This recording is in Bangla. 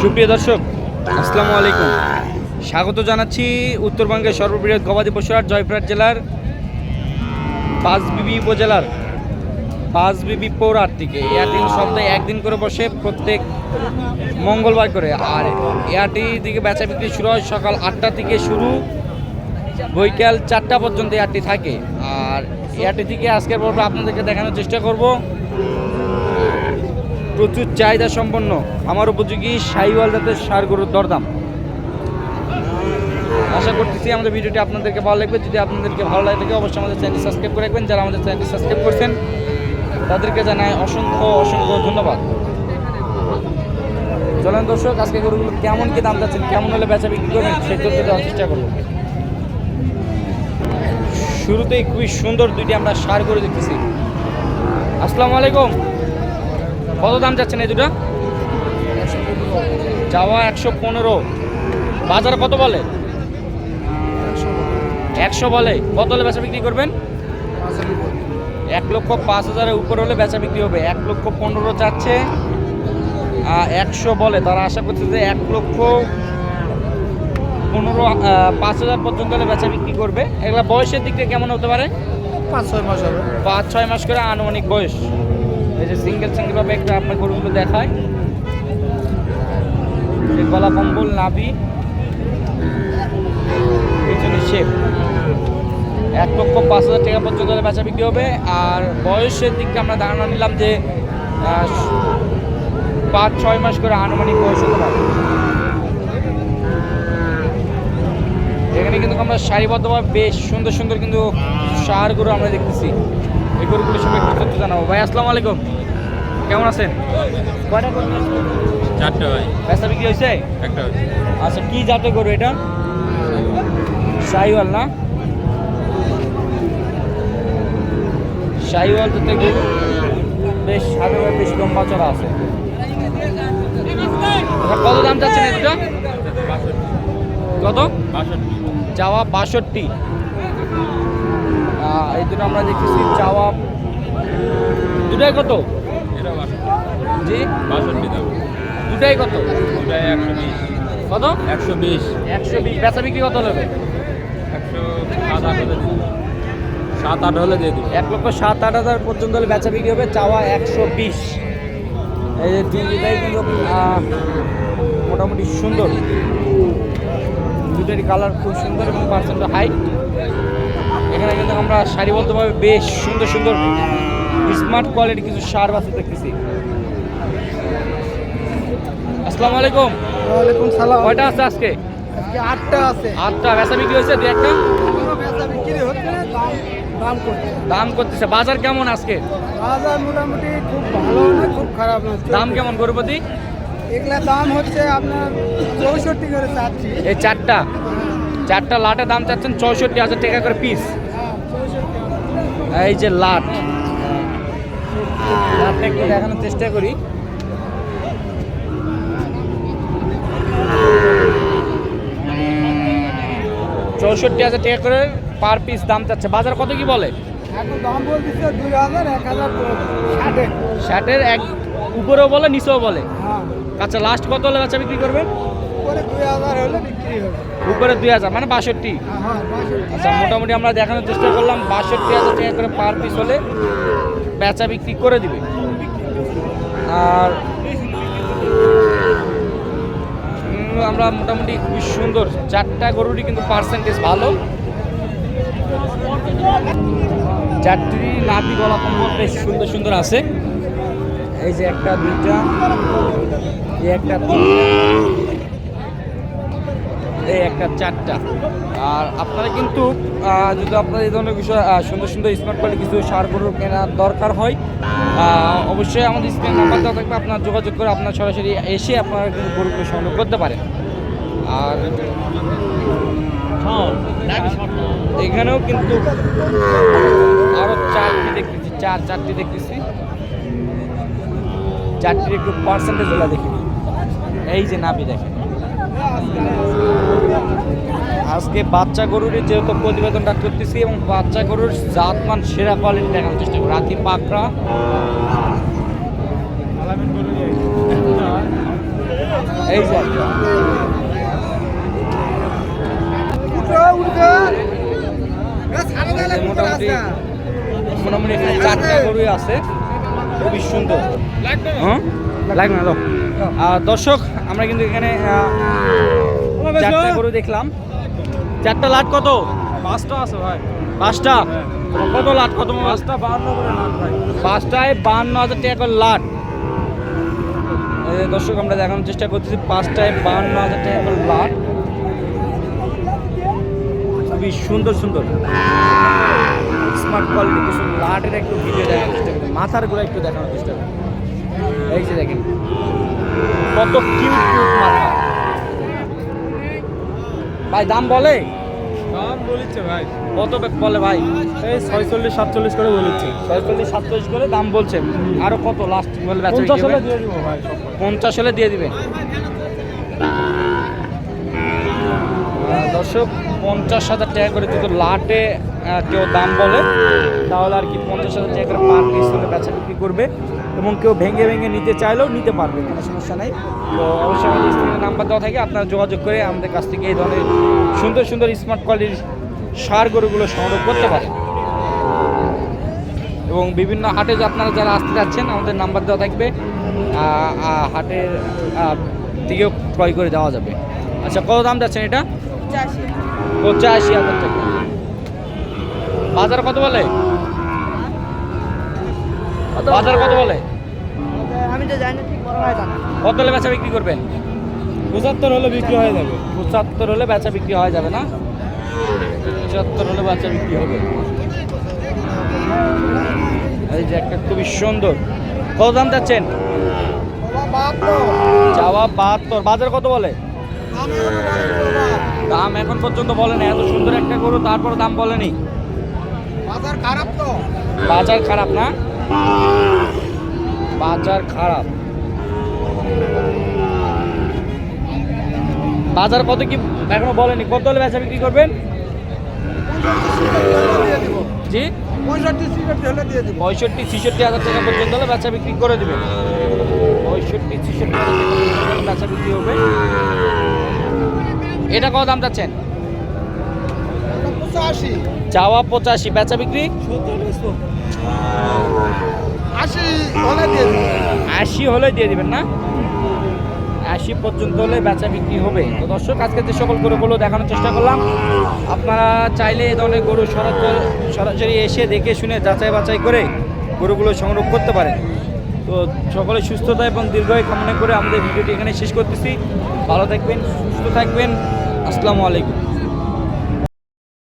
সুপ্রিয় দর্শক, আসসালামু আলাইকুম। স্বাগত জানাচ্ছি উত্তরবঙ্গের সর্ববৃহৎ গবাদি পশুহাট জয়পুরহাট জেলার পাঁচবিবি উপজেলার পাঁচবিবি পৌরাট থেকে। এয়ারটিন সপ্তাহে একদিন করে বসে, প্রত্যেক মঙ্গলবার করে। আর এয়ারটি দিকে বেচা বিক্রি শুরু হয় সকাল আটটা থেকে শুরু, বৈকাল চারটা পর্যন্ত এয়ারটি থাকে। আর এয়ারটি থেকে আজকের পর্বে আপনাদেরকে দেখানোর চেষ্টা করব। প্রচুর চাহিদা সম্পন্ন। আমার উপযোগী সাইওয়াল জাতের সার গরুর দরদাম। আশা করতেছি আমাদের ভিডিওটি আপনাদেরকে ভালো লাগবে। যদি আপনাদেরকে ভালো লাগে থাকে, অবশ্যই আমাদের চ্যানেল সাবস্ক্রাইব করে রাখবেন। যারা আমাদের চ্যানেলটি সাবস্ক্রাইব করছেন, তাদেরকে জানাই অসংখ্য অসংখ্য ধন্যবাদ। চলেন দর্শক, আজকে গরুগুলো কেমন কি দাম যাচ্ছেন কেমন হলে বেচা বিক্রি করবেন, সেই তথ্য দেওয়ার চেষ্টা করব। শুরুতেই খুবই সুন্দর দুইটি আমরা সার গরু দেখতেছি। আসসালামু আলাইকুম। কত দাম যাচ্ছেন এই দুটো? যাওয়া একশো পনেরো। বাজারে কত বলে? একশো বলে। কত হলে বেচা বিক্রি করবেন? এক লক্ষ পাঁচ হাজারের উপর হলে বেচা বিক্রি হবে। এক লক্ষ পনেরো চাচ্ছে একশো বলে। তারা আশা করছে যে এক লক্ষ পনেরো পাঁচ হাজার পর্যন্ত হলে বেচা বিক্রি করবে। এগুলা বয়সের দিক থেকে কেমন হতে পারে? পাঁচ ছয় মাস হবে। পাঁচ ছয় মাস করে আনুমানিক বয়স। এই যে সিঙ্গেল সিঙ্গেল ভাবে একটা আপনার গরুগুলো দেখায়। গলা কম্বল, নাভি, পিছনে শেপ এক লক্ষ পাঁচ হাজার টাকা পর্যন্ত বেচা বিক্রি হবে। আর বয়সের দিকটা আমরা ধারণা নিলাম যে পাঁচ, ছয় মাস করে আনুমানিক বয়স হতে পারে। এখানে কিন্তু আমরা সারিবদ্ধভাবে বেশ সুন্দর সুন্দর কিন্তু সার গরু আমরা দেখতেছি। এই গরুগুলো সব একটু তথ্য জানাব। ভাই আসসালামু আলাইকুম। কেমন আছেন? কয়টা গরু চারটে ভাই। ব্যবসা বিক্রি হয়েছে? একটা আচ্ছা কি জাতের গরু এটা? শাহিওয়াল না? শাহিওয়াল জাতের গরু বেশ সাধারণ বেশ লম্বা চড়া আছে। কত দাম চাচ্ছেন এই দুটো? কত? বাষট্টি। চাওয়া বাষট্টি। এই দুটো আমরা দেখতেছি, চাওয়া, দুটাই কত? জি? বাষট্টি দাম দুটাই কত? দুটাই একশো বিশ কত? একশো বিশ। একশো বিশ বেচা বিক্রি কত নেবে? একশো সাত আট হলে। সাত আট হলে দিয়ে দিবো এক লক্ষ সাত আট হাজার পর্যন্ত হলে বেচা বিক্রি হবে, চাওয়া একশো বিশ। এই যে দুইটাই কিন্তু মোটামুটি সুন্দর। দুটারই কালার খুব সুন্দর এবং পার্সেন্ট হাইট এখানে কিন্তু আমরা সারিবদ্ধভাবে বেশ সুন্দর সুন্দর স্মার্ট কোয়ালিটি কিছু সার বাচ্চা দেখতেছি। আসসালামু আলাইকুম। ওয়ালাইকুম সালাম। কয়টা আছে আজকে? আজকে আটটা আছে। আটটা। বেচা বিক্রি হয়েছে? দু একটা? বেচা বিক্রি হচ্ছে না দাম করছে। দাম করতেছে। বাজার কেমন আজকে? বাজার মোটামুটি খুব ভালো না খুব খারাপ না দাম কেমন গরুপতি? এগুলা দাম হচ্ছে আপনার চৌষট্টি করে চাচ্ছি। এই চারটা। চারটা লাটের দাম চাচ্ছেন চৌষট্টি হাজার টাকা করে পিস এই যে লাট। লাটটা একটু দেখানোর চেষ্টা করি। চৌষট্টি হাজার টাকা করে পার পিস দাম চাচ্ছে। বাজার কত কি বলে? ষাটের। এক উপরেও বলে নিচেও বলে। হ্যাঁ। আচ্ছা লাস্ট কত হলে বাচ্চা বিক্রি করবেন? উপরে দুই হাজার মানে বাষট্টি। হ্যাঁ বাষট্টি। আচ্ছা মোটামুটি আমরা দেখানোর চেষ্টা করলাম বাষট্টি হাজার টাকা করে পার পিস হলে বেচা বিক্রি করে দিবে। আর আমরা মোটামুটি খুব সুন্দর চারটা গরুরই কিন্তু পার্সেন্টেজ ভালো। চারটি নাভি গলা কম্বল বেশ সুন্দর সুন্দর আছে। এই যে একটা দুইটা একটা তিনটা। এই একটা চারটা। আর আপনারা কিন্তু যদি আপনার এই ধরনের বিষয় সুন্দর সুন্দর স্মার্ট কোয়ালিটি কিছু সার গরু কেনার দরকার হয় অবশ্যই আমাদের স্ক্রিন নাম্বার দেওয়া থাকবে আপনার যোগাযোগ করে আপনার সরাসরি এসে আপনারা কিন্তু গরুগুলো সংগ্রহ করতে পারেন। আর এখানেও কিন্তু আরও চারটি দেখতেছি চার চারটি দেখতেছি। চারটির একটু পার্সেন্টেজগুলো দেখি। এই যে নাবি দেখেন। আজকে বাচ্চা গরুর যেহেতু প্রতিবেদনটা করতেছি এবং বাচ্চা গরুর জাতমান সেরা কোয়ালিটি দেখানোর চেষ্টা করি রাতি পাকড়া। এই যে। মোটামুটি মোটামুটি এখানে চারটা গরুই আছে। খুবই সুন্দর। হ্যাঁ? লাগবে না দর্শক আমরা কিন্তু এখানে চারটা গরু দেখলাম। চারটা লাট কত? পাঁচটা আছে ভাই। পাঁচটা? কত লাট? কত পাঁচটা বাহান্ন করে লাখ ভাই। পাঁচটায় বান্ন হাজার টাকা করে লাট। দর্শক আমরা দেখানোর চেষ্টা করতেছি পাঁচটায় বান্ন হাজার টাকা করে লাট। খুবই সুন্দর সুন্দর। স্মার্ট কোয়ালিটি কিছু লাটের একটু ভিডিও দেখানোর চেষ্টা করি মাথারগুলো একটু দেখানোর চেষ্টা করি। এই যে দেখেন। কত কিউট কিউট মাথা। ভাই দাম বলে? দাম বলিচ্ছে ভাই। কত বলে ভাই? এই ছয়চল্লিশ সাতচল্লিশ করে বলিচ্ছে। ছয়চল্লিশ সাতচল্লিশ করে দাম বলছে। আরও কত লাস্ট বলে পঞ্চাশ হলে দিয়ে দিব ভাই পঞ্চাশ হলে দিয়ে দিবে। দর্শক পঞ্চাশ হাজার টাকা করে যদি লাটে কেউ দাম বলে তাহলে আর কি পঞ্চাশ হাজার টাকা করে পার পিস হলে বেচা বিক্রি করবে। এবং কেউ ভেঙে ভেঙে নিতে চাইলেও নিতে পারবে কোনো সমস্যা নেই। তো অবশ্যই আমাদের স্ক্রিনে নাম্বার দেওয়া থাকে আপনারা যোগাযোগ করে আমাদের কাছ থেকে এই ধরনের সুন্দর সুন্দর স্মার্ট কোয়ালিটির সার গরুগুলো সংগ্রহ করতে পারেন। এবং বিভিন্ন হাটে যে আপনারা যারা আসতে যাচ্ছেন আমাদের নাম্বার দেওয়া থাকবে। হাটের দিকেও ক্রয় করে দেওয়া যাবে। আচ্ছা কত দাম যাচ্ছেন এটা? পঁচাশি হাজার টাকা। বাজার কত বলে? বাজার কত বলে? আমি তো জানি না ঠিক বড় ভাই জানা কত হলে বেচা বিক্রি করবেন? পঁচাত্তর হলে বিক্রি হয়ে যাবে। পঁচাত্তর হলে বেচা বিক্রি হয়ে যাবে না? পঁচাত্তর হলে বেচা বিক্রি হবে। এই যে একটা খুবই সুন্দর। কত দাম যাচ্ছেন যাওয়া বাহাত্তর। বাজার কত বলে? দাম এখন পর্যন্ত বলেনি এত সুন্দর একটা গরু তারপর দাম বলেনি বাজার খারাপ তো। বাজার খারাপ না? বাজার খারাপ। বাজার কত কি এখনও বলেনি। কত হলে বেচা বিক্রি করবেন? জি? পঁয়ষট্টি, ছিষট্টি হাজার টাকা পর্যন্ত হলে বেচা বিক্রি করে দেবে পঁয়ষট্টি, ছিষট্টি হাজার বেচা বিক্রি হবে। এটা কত দাম চাচ্ছেন? পঁচাশি। চাওয়া পঁচাশি বেচা বিক্রি? আশি হলে দিয়ে দিবেন। না? আশি পর্যন্ত হলে বেচা বিক্রি হবে। তো দর্শক আজকে যে সকল গরুগুলো দেখানোর চেষ্টা করলাম আপনারা চাইলে এই ধরনের গরু সরাসরি সরাসরি এসে দেখে শুনে যাচাই বাছাই করে গরুগুলো সংগ্রহ করতে পারেন। তো সকলে সুস্থতা এবং দীর্ঘায়ু কামনা করে আমাদের ভিডিওটি এখানে শেষ করতেছি। ভালো থাকবেন সুস্থ থাকবেন। আসসালামু আলাইকুম।